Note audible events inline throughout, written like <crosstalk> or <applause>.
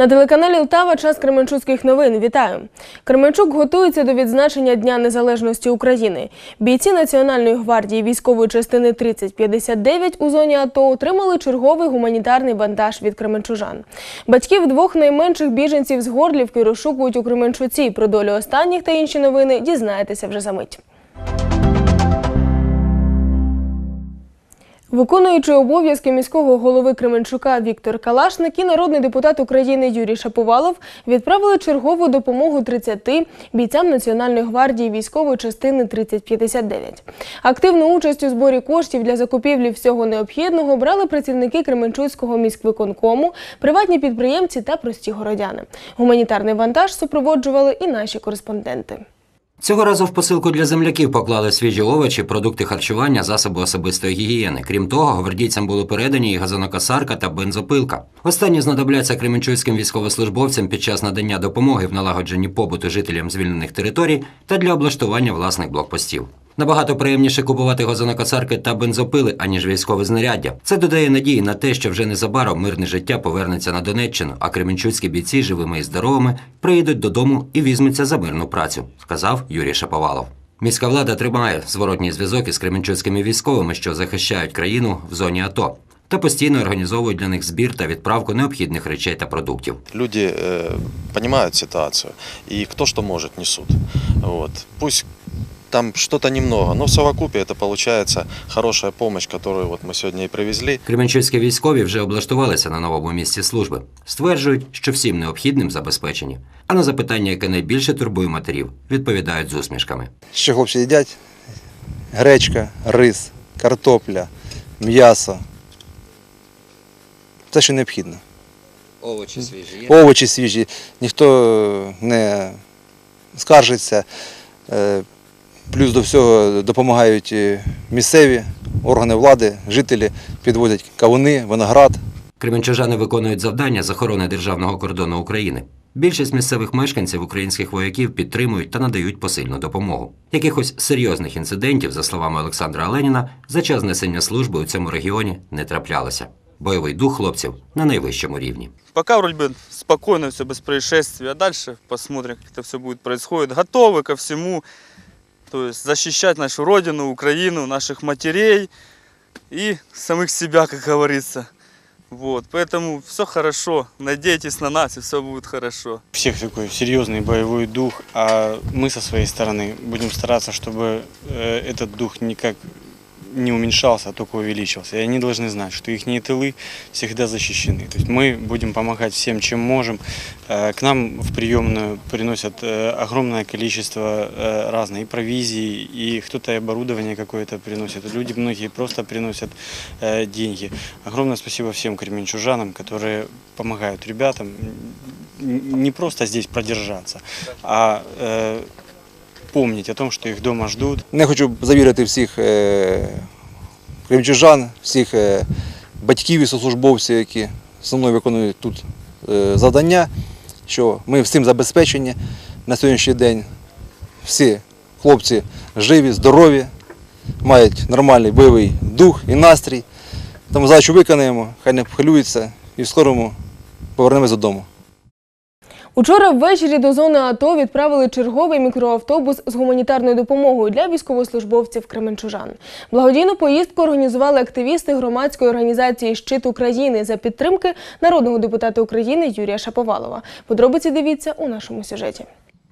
На телеканалі Лтава час Кременчуцьких новин. Вітаю! Кременчук готується до відзначення Дня Незалежності України. Бійці Національної гвардії військової частини 3059 у зоні АТО отримали черговий гуманітарний вантаж від кременчужан. Батьків двох найменших біженців з Горлівки розшукують у Кременчуці. Про долю останніх та інші новини дізнаєтеся вже за мить. Виконуючи обов'язки міського голови Кременчука Віктор Калашник і народний депутат України Юрій Шаповалов відправили чергову допомогу 30 бійцям Національної гвардії військової частини 3059. Активну участь у зборі коштів для закупівлі всього необхідного брали працівники Кременчуцького міськвиконкому, приватні підприємці та прості городяни. Гуманітарний вантаж супроводжували і наші кореспонденти. Цього разу в посилку для земляків поклали свіжі овочі, продукти харчування, засоби особистої гігієни. Крім того, гвардійцям були передані і газонокосарка та бензопилка. Останні знадобляться кременчуцьким військовослужбовцям під час надання допомоги в налагодженні побуту жителям звільнених територій та для облаштування власних блокпостів. Набагато приємніше купувати газонокосарки та бензопили, аніж військове знаряддя. Це додає надії на те, що вже незабаром мирне життя повернеться на Донеччину, а кременчуцькі бійці живими і здоровими приїдуть додому і візьмуться за мирну працю, сказав Юрій Шаповалов. Міська влада тримає зворотній зв'язок із кременчуцькими військовими, що захищають країну в зоні АТО, та постійно організовують для них збір та відправку необхідних речей та продуктів. Люди э, понимают ситуацию и кто что может несут. Вот. Пусть там что-то немного, но в совокупе это получается хорошая помощь, которую вот мы сегодня и привезли. Кременчуцькі військові вже облаштувалися на новому місці служби. Стверджують, що всім необхідним забезпечені. А на запитання, яке найбільше турбує матерів, відповідають з усмішками. Що хлопці їдять? Гречка, рис, картопля, м'ясо. Те, що необхідно. Овочі свіжі Овочі свіжі, ніхто не скаржиться. Е, Плюс до всього допомагають і місцеві органи влади, жителі підвозять кавуни, виноград. Кременчужани виконують завдання з охорони державного кордону України. Більшість місцевих мешканців українських вояків підтримують та надають посильну допомогу. Якихось серйозних інцидентів, за словами Олександра Леніна, за час несення служби у цьому регіоні не траплялося. Бойовий дух хлопців на найвищому рівні. Пока вроде бы спокойно все, без происшествий, а дальше посмотрим, как это все будет происходить. Готовы ко всему, То есть защищать нашу родину, Украину, наших матерей и самих себя, как говорится. Вот, поэтому все хорошо, надейтесь на нас и все будет хорошо. У всех такой серьезный боевой дух, а мы со своей стороны будем стараться, чтобы э, этот дух никак не уменьшался, а только увеличивался. И они должны знать, что их тылы всегда защищены. То есть мы будем помогать всем, чем можем. Э, К нам в приемную приносят э, огромное количество э, разной и провизии, и кто-то и оборудование какое-то приносит. Люди многие просто приносят э, деньги. Огромное спасибо всем кременчужанам, которые помогают ребятам н- не просто здесь продержаться, а э, помнить о том, что их дома ждут, Не хочу завірити всіх е, кримчужан, всіх е, батьків і сослужбовців, які зі мною виконують тут е, завдання, що ми всім забезпечені на сьогоднішній день. Всі хлопці живі, здорові, мають нормальний бойовий дух і настрій. Тому задачу виконаємо, хай не хвилюються і в скорому повернемось додому. Учора ввечері до зони АТО відправили черговий мікроавтобус з гуманітарною допомогою для військовослужбовців Кременчужан. Благодійну поїздку організували активісти громадської організації Щит України за підтримки народного депутата України Юрія Шаповалова. Подробиці дивіться у нашому сюжеті.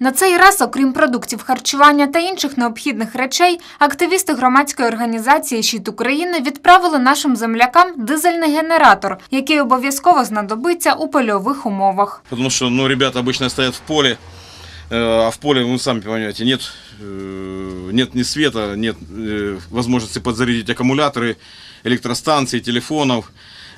На цей раз, окрім продуктів харчування та інших необхідних речей, активісти громадської організації «Щит України» відправили нашим землякам дизельний генератор, який обов'язково знадобиться у польових умовах. Потому что, ну, ребята обычно стоят в поле, э, а в поле, ну, сами понимаете, нет, э, нет ни света, нет э, возможности подзарядить аккумуляторы, электростанции, телефонов, э, ф-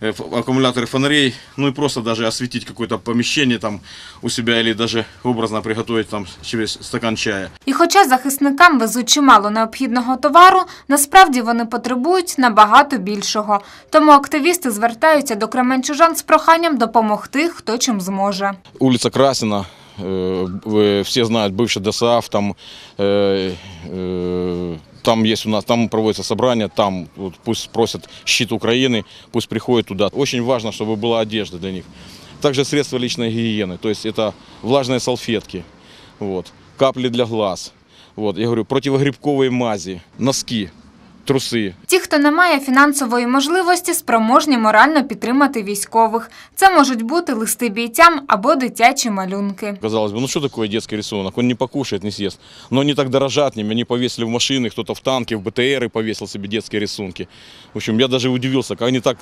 аккумуляторы фонарей, ну и просто даже осветить какое-то помещение там у себя или даже образно приготовить там себе стакан чая. І хоча захисникам везуть чимало необхідного товару, насправді вони потребують набагато більшого. Тому активісти звертаються до кременчужан з проханням допомогти, хто чим зможе. улица Красина, э, вы все знают, бывший ДСАФ, там, э, э, там есть у нас, там проводится собрание, там вот, пусть просят щит Украины, пусть приходят туда. Очень важно, чтобы была одежда для них. Также средства личной гигиены, то есть это влажные салфетки, вот, капли для глаз, вот, я говорю, противогрибковые мази, носки, трусы, Ті, хто не має фінансової можливості, спроможні морально підтримати військових. Це можуть бути листи бійцям або дитячі малюнки. Казалось бы, ну что такое детский рисунок? Он не покушает, не съест. Но они так дорожат ними, они повесили в машины, кто-то в танке, в БТРы повесил себе детские рисунки. В общем, я даже удивился, как они так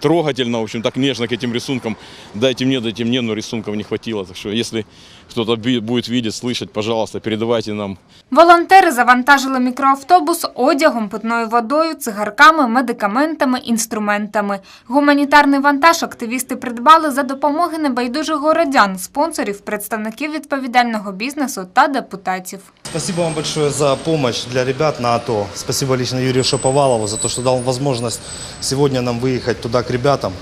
трогательно, в общем, так нежно к этим рисункам. Дайте мне, дайте мне, но рисунков не хватило. Так что, если кто-то би- будет видеть, слышать, пожалуйста, передавайте нам Волонтери завантажили мікроавтобус одягом, питною водою, цигарками, медикаментами, інструментами. Гуманітарний вантаж активісти придбали за допомоги небайдужих городян, спонсорів, представників відповідального бізнесу та депутатів. Спасибо вам большое за помощь для ребят на АТО. Спасибо лично Юрию Шаповалову за то, что дал возможность сегодня нам выехать туда к ребятам,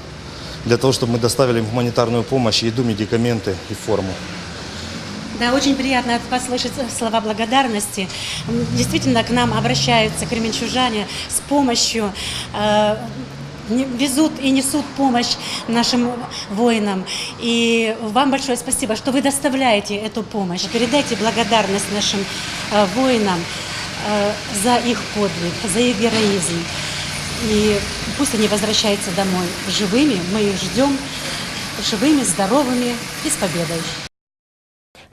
для того, чтобы мы доставили им гуманитарную помощь, еду, медикаменты и форму. Да, очень приятно послышать слова благодарности. Действительно, к нам обращаются кременчужане с помощью, э, везут и несут помощь нашим воинам. И вам большое спасибо, что вы доставляете эту помощь. Передайте благодарность нашим э, воинам э, за их подвиг, за их героизм. И пусть они возвращаются домой живыми, мы их ждем живыми, здоровыми и с победой.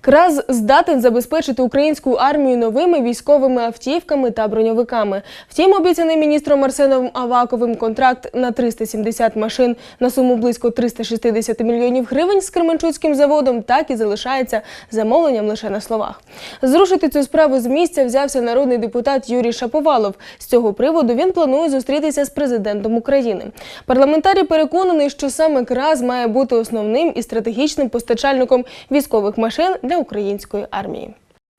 Краз здатен забезпечити українську армію новими військовими автівками та броньовиками. Втім, обіцяний міністром Арсеном Аваковим контракт на 370 машин на суму близько 360 мільйонів гривень з Кременчуцьким заводом так і залишається замовленням лише на словах. Зрушити цю справу з місця взявся народний депутат Юрій Шаповалов. З цього приводу він планує зустрітися з президентом України. Парламентарій переконаний, що саме КРАЗ має бути основним і стратегічним постачальником військових машин української армії.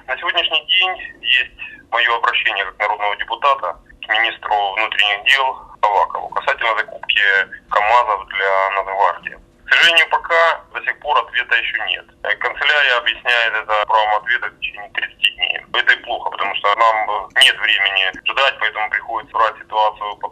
На сегодняшний день есть мое обращение как народного депутата к министру внутренних дел Авакову касательно закупки КАМАЗов для Нацгвардии. К сожалению, пока до сих пор ответа еще нет. Э, Канцелярия объясняет это правом ответа в течение 30 дней. Это и плохо, потому что нам э, нет времени ждать, поэтому приходится брать ситуацию под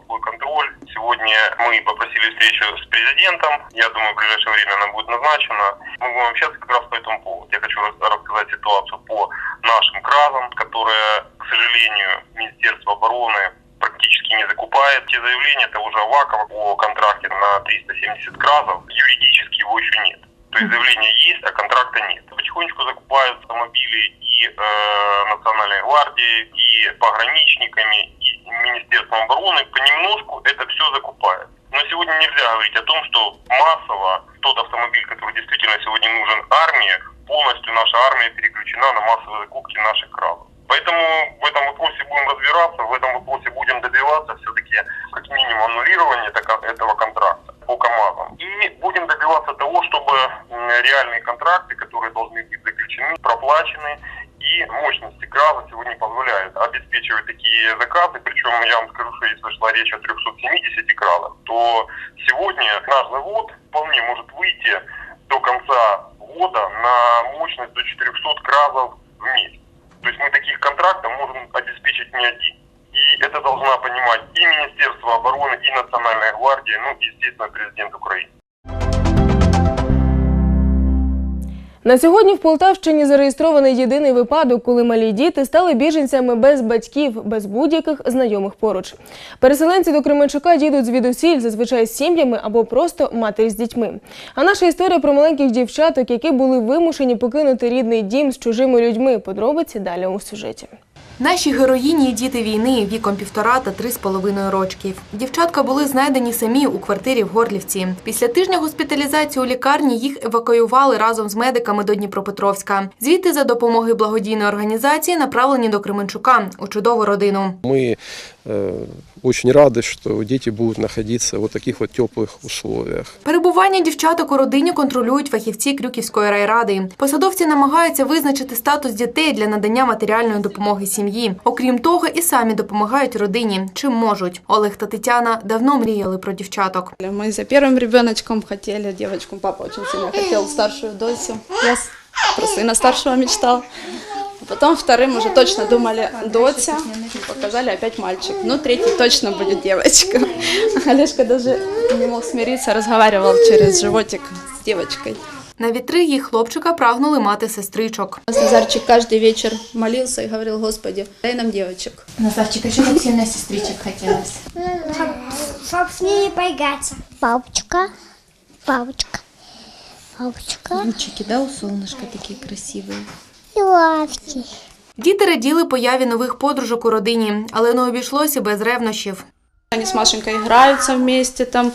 свой контроль. Сегодня мы попросили встречу с президентом. Я думаю, в ближайшее время она будет назначена. Мы будем общаться как раз по этому поводу. Я хочу рас- рассказать ситуацию по нашим кразам, которые, к сожалению, Министерство обороны практически не закупает. Те заявления того же Авакова о контракте на 370 кразов, юридически его еще нет. То есть заявление есть, а контракта нет. Потихонечку закупают автомобили и э, Национальной гвардии, и пограничниками, Министерством обороны. Понемножку это все закупает. Но сегодня нельзя говорить о том, что массово тот автомобиль, который действительно сегодня нужен армии, полностью наша армия переключена на массовые закупки наших кразов. Поэтому в этом вопросе будем разбираться, в этом вопросе будем добиваться все-таки как минимум аннулирования этого контракта по КАМАЗам. И будем добиваться того, чтобы реальные контракты, которые должны быть заключены, проплачены, и мощности КРАЗа сегодня позволяют обеспечивать такие заказы. Причем я вам шла речь о 370 кразах, то сегодня наш завод вполне может выйти до конца года на мощность до 400 кразов в месяц. То есть мы таких контрактов можем обеспечить не один. И это должна понимать и Министерство обороны, и Национальная гвардия, ну и, естественно, президент Украины. На сьогодні в Полтавщині зареєстрований єдиний випадок, коли малі діти стали біженцями без батьків, без будь-яких знайомих поруч. Переселенці до Кременчука їдуть звідусіль, зазвичай з сім'ями або просто матері з дітьми. А наша історія про маленьких дівчаток, які були вимушені покинути рідний дім з чужими людьми. Подробиці далі у сюжеті. Наші героїні – діти війни віком півтора та три з половиною рочків. Дівчатка були знайдені самі у квартирі в Горлівці. Після тижня госпіталізації у лікарні їх евакуювали разом з медиками до Дніпропетровська. Звідти за допомогою благодійної організації направлені до Кременчука у чудову родину. Э, очень рады, что дети будут находиться в вот таких вот теплых условиях. Перебування дівчаток у родині контролюють фахівці Крюківської райради. Посадовці намагаються визначити статус дітей для надання матеріальної допомоги сім'ї. Окрім того, і самі допомагають родині, чим можуть. Олег та Тетяна давно мріяли про дівчаток. Мы за первым ребеночком хотели девочку. Папа очень сильно хотел старшую дочь. Я с- про сына старшего мечтал. Потом вторым уже точно думали Дотя, показали опять мальчик. Ну, третий точно будет девочка. <laughs> Олежка даже не мог смириться, разговаривал через животик с девочкой. На вітри їх хлопчика прагнули мати сестричок. Назарчик каждый вечер молился и говорил, Господи, дай нам девочек. Назарчик, а что так сильно сестричек хотелось? Чтоб с ними поиграться. Папочка, папочка, папочка. Лучики, да, у солнышка такие красивые? Лавки. Діти раділи появі нових подружок у родині, але не обійшлося без ревнощів. Они с Машенькой играются вместе там,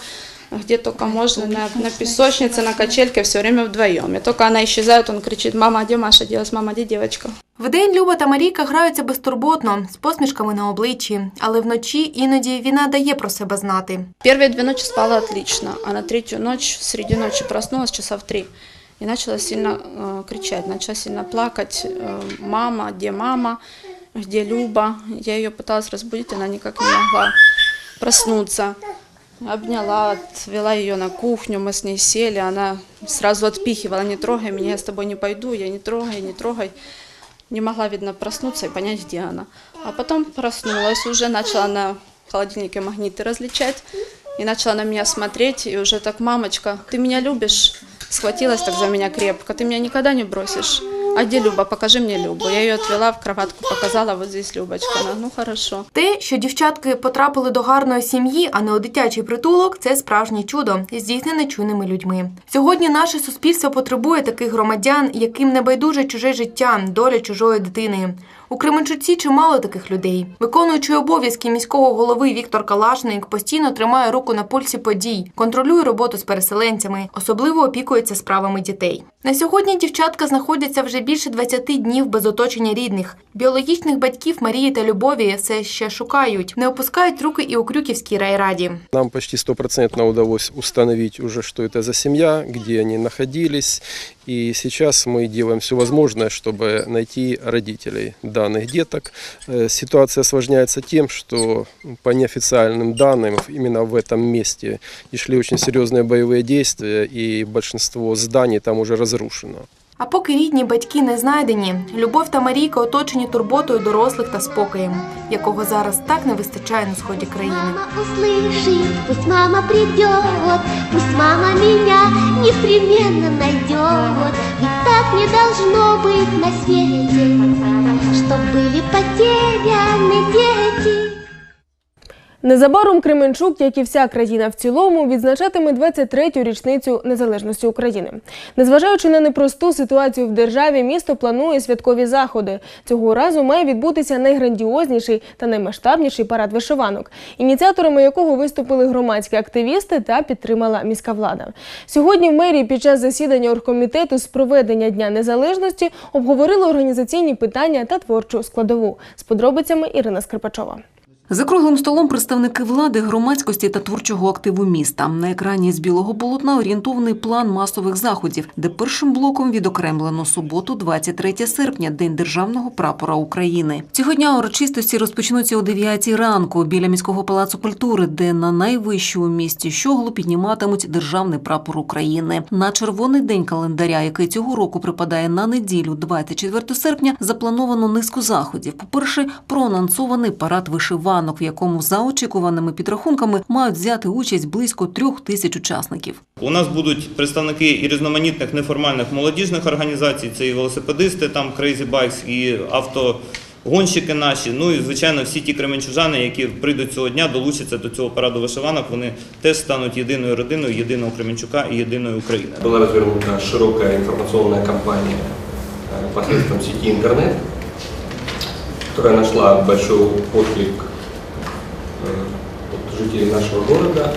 где только можно, на, на песочнице, на качельке, все время вдвоем. И только она исчезает, он кричит, мама, где Маша делась, мама, где девочка? Вдень Люба та Марійка граються безтурботно, з посмішками на обличчі, але вночі іноді війна дає про себе знати. Первые две ночи спала отлично, а на третью ночь, среди ночи проснулась часа в три и начала сильно э, кричать, начала сильно плакать. Э, мама, где мама, где Люба? Я ее пыталась разбудить, она никак не могла проснуться. Обняла, отвела ее на кухню, мы с ней сели, она сразу отпихивала, не трогай меня, я с тобой не пойду, я не трогай, не трогай. Не могла, видно, проснуться и понять, где она. А потом проснулась уже, начала на холодильнике магниты различать и начала на меня смотреть, и уже так, мамочка, ты меня любишь? Схватилась так за меня крепко, ты меня никогда не бросишь. А где Люба? Покажи мне Любу. Я ее отвела в кроватку, показала, вот здесь Любочка. Ну хорошо. Те, що дівчатки потрапили до гарної сім'ї, а не у дитячий притулок, це справжнє чудо, здійснене чуйними людьми. Сьогодні наше суспільство потребує таких громадян, яким не байдуже чуже життя, доля чужої дитини. У Кременчуці чимало таких людей. Виконуючи обов'язки міського голови Віктор Калашник постійно тримає руку на пульсі подій, контролює роботу з переселенцями, особливо опікується справами дітей. На сьогодні дівчатка знаходяться вже більше 20 днів без оточення рідних. Біологічних батьків Марії та Любові все ще шукають, не опускають руки і у Крюківській райраді. Нам почти стопроцентно удалось установить уже, что это за семья, где они находились. И сейчас мы делаем все возможное, чтобы найти родителей данных деток. Э, Ситуация осложняется тем, что по неофициальным данным именно в этом месте и шли очень серьезные боевые действия, и большинство зданий там уже разрушено. А поки рідні батьки не знайдені, Любов та Марійка оточені турботою дорослих та спокоєм, якого зараз так не вистачає на сході країни. Мама услышит, пусть мама придет, пусть мама меня непременно найдет. Ведь так не должно быть на свете, чтоб были потеряны дети. Незабаром Кременчук, як і вся країна в цілому, відзначатиме 23-ю річницю незалежності України. Незважаючи на непросту ситуацію в державі, місто планує святкові заходи. Цього разу має відбутися найграндіозніший та наймасштабніший парад вишиванок, ініціаторами якого виступили громадські активісти та підтримала міська влада. Сьогодні в мерії під час засідання оргкомітету з проведення Дня Незалежності обговорили організаційні питання та творчу складову. З подробицями Ірина Скрипачова. За круглим столом представники влади, громадськості та творчого активу міста. На екрані з білого полотна орієнтований план масових заходів, де першим блоком відокремлено суботу, 23 серпня, День державного прапора України. Цього дня урочистості розпочнуться о 9 ранку біля міського палацу культури, де на найвищу у місті щоглу підніматимуть державний прапор України. На червоний день календаря, який цього року припадає на неділю, 24 серпня, заплановано низку заходів. По-перше, проанонсований парад вишиванок, в якому за очікуваними підрахунками мають взяти участь близько трьох тисяч учасників. У нас будуть представники і різноманітних неформальних молодіжних організацій, це і велосипедисти, там Crazy Bikes, і автогонщики наші. Ну і звичайно, всі ті кременчужани, які прийдуть цього дня, долучаться до цього параду вишиванок. Вони теж стануть єдиною родиною, єдиного Кременчука і єдиної України. Была развернута широкая информационная кампания э, посредством сети интернет, которая нашла большой отклик э, от жителей нашего города.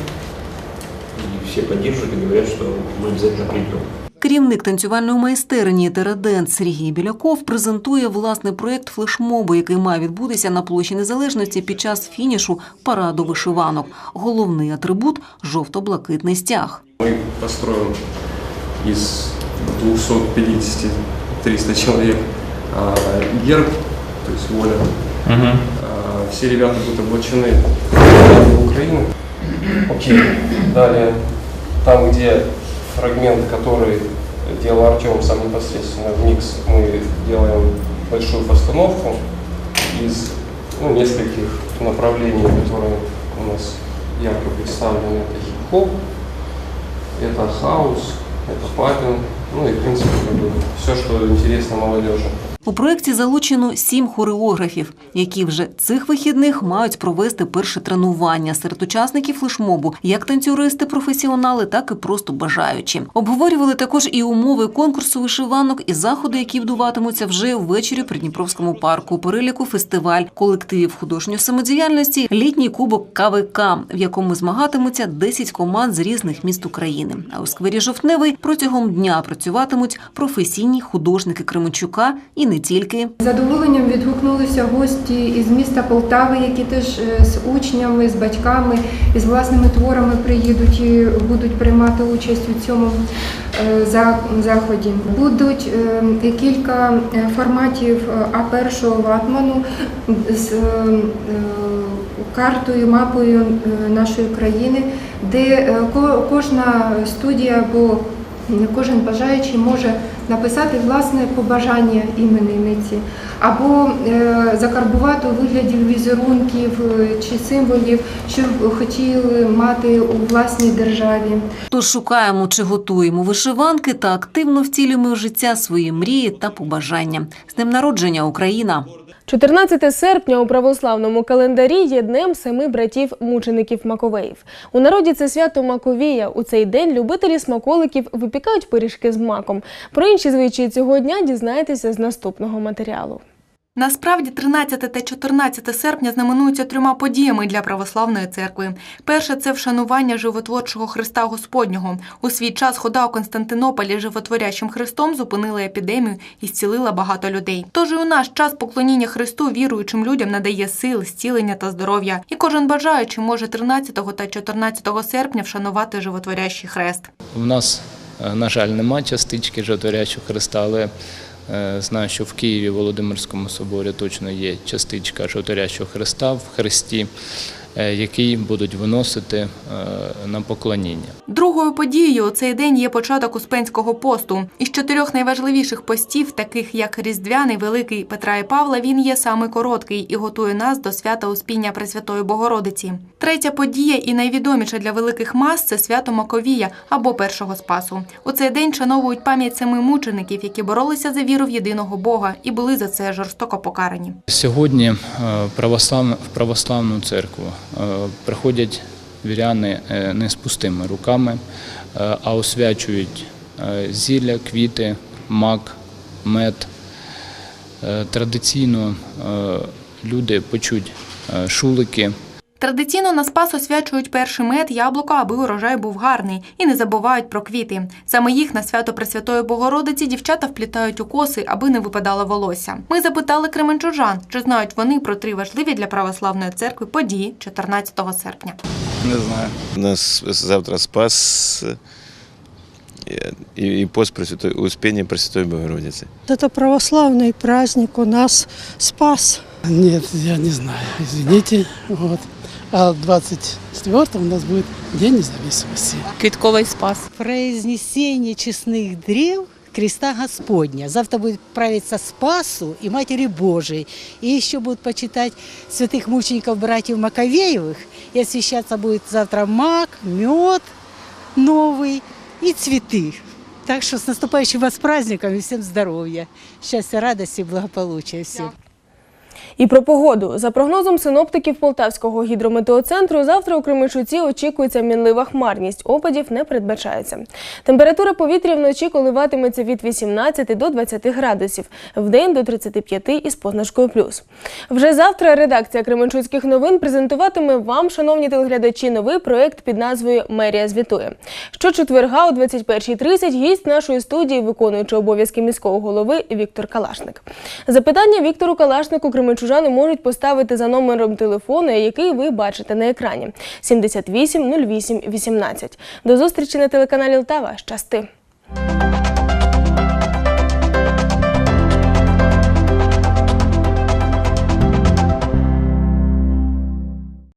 И все поддерживают и говорят, что мы обязательно придем. Керівник танцювальної майстерні Терадент Сергій Біляков презентує власний проєкт флешмобу, який має відбутися на площі Незалежності під час фінішу параду вишиванок. Головний атрибут жовто-блакитний стяг. Мы построим из 250-300 человек а, герб, то есть воля. А, Все ребята будут облачены в Украину. Окей. Далее, там, где фрагмент, который делал Артем сам непосредственно в микс, мы делаем большую постановку из ну, нескольких направлений, которые у нас ярко представлены. Это хип-хоп, это хаус, это папин, ну и в принципе все, что интересно молодежи. У проєкті залучено сім хореографів, які вже цих вихідних мають провести перше тренування серед учасників флешмобу, як танцюристи, професіонали, так і просто бажаючі. Обговорювали також і умови конкурсу вишиванок і заходи, які вдуватимуться вже ввечері при Дніпровському парку. Переліку фестиваль колективів художньої самодіяльності, літній кубок КВК, в якому змагатимуться 10 команд з різних міст України. А у сквері Жовтневий протягом дня працюватимуть професійні художники Кременчука і не тільки. Задоволенням відгукнулися гості із міста Полтави, які теж е, з учнями, з батьками і з власними творами приїдуть і будуть приймати участь у цьому е, заході. Будуть е, кілька форматів А1 ватману з картою, мапою нашої країни, де ко- кожна студія або Кожен бажаючий може написати власне побажання іменинниці або е, закарбувати у вигляді візерунків е, чи символів, що хотіли мати у власній державі. Тож шукаємо чи готуємо вишиванки та активно втілюємо в життя свої мрії та побажання. З днем народження Україна! 14 серпня у православному календарі є днем семи братів мучеників Маковеїв. У народі це свято Маковія. У цей день любителі смаколиків випікають пиріжки з маком. Про інші звичаї цього дня дізнаєтеся з наступного матеріалу. Насправді 13 та 14 серпня знаменуються трьома подіями для православної церкви. Перше це вшанування животворчого Христа Господнього. У свій час хода у Константинополі животворящим Христом зупинила епідемію і зцілила багато людей. Тож і у наш час поклоніння Христу віруючим людям надає сил, зцілення та здоров'я. І кожен бажаючий може 13 та 14 серпня вшанувати животворящий хрест. У нас, е, на жаль, нема частички Жовтворячого Христа, але знаю, що в Києві, в Володимирському соборі точно є частичка Жовтворячого Христа в Христі, е, який будуть виносити е, на поклоніння. Другою подією у цей день є початок Успенського посту. Із чотирьох найважливіших постів, таких як Різдвяний, Великий Петра і Павла, він є саме короткий і готує нас до свята Успіння Пресвятої Богородиці. Третя подія і найвідоміша для великих мас це свято Маковія або Першого Спасу. У цей день шановують пам'ять семи мучеників, які боролися за віру в єдиного Бога і були за це жорстоко покарані. Сьогодні е, православна- в православну церкву е, приходять віряни е, не з пустими руками, е, а освячують е, зілля, квіти, мак, мед. Е, Традиційно е, люди печуть е, шулики. Традиційно на спас освячують перший мед, яблуко, аби урожай був гарний, і не забувають про квіти. Саме їх на свято Пресвятої Богородиці дівчата вплітають у коси, аби не випадало волосся. Ми запитали кременчужан, чи знають вони про три важливі для православної церкви події 14 серпня. Не знаю. У нас завтра Спас э, и, и пост Пресвятой, Успения Пресвятой Богородицы. Это православный праздник у нас Спас. Нет, я не знаю, извините. Вот. А 24 у нас будет День независимости. Квітковий спас. Произнесение честных древ креста Господня. Завтра будет правиться Спасу и Матери Божией. И еще будут почитать святых мучеников братьев Маковеевых. И освящаться будет завтра мак, мед новый и цветы. Так что с наступающим вас праздником и всем здоровья, счастья, радости и благополучия всем. І про погоду. За прогнозом синоптиків Полтавського гідрометеоцентру, завтра у Кременчуці очікується мінлива хмарність. Опадів не передбачається. Температура повітря вночі коливатиметься від 18 до 20 градусів, вдень до 35 із позначкою плюс. Вже завтра редакція Кременчуцьких новин презентуватиме вам, шановні телеглядачі, новий проект під назвою Мерія звітує. Щочетверга о 21.30 гість нашої студії, виконуючи обов'язки міського голови Віктор Калашник. Запитання Віктору Калашнику кременчужани можуть поставити за номером телефону, який ви бачите на екрані 78 08 18. До зустрічі на телеканалі Лтава. Щасти!